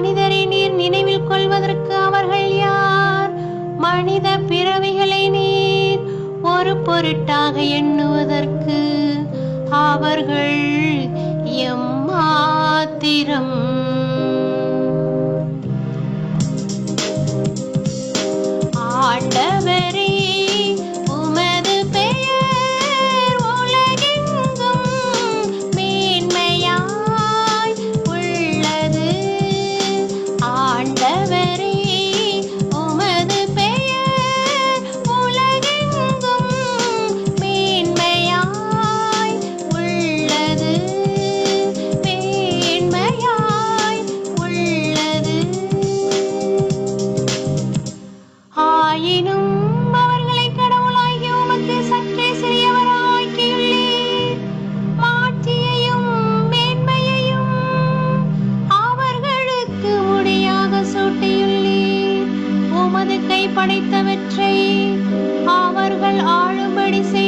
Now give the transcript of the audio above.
மனிதரை நீர் நினைவில் கொள்வதற்கு அவர்கள் யார்? மனித பிறவிகளை நீர் ஒரு பொருட்டாக எண்ணுவதற்கு அவர்கள் எம் மாத்திரம் flores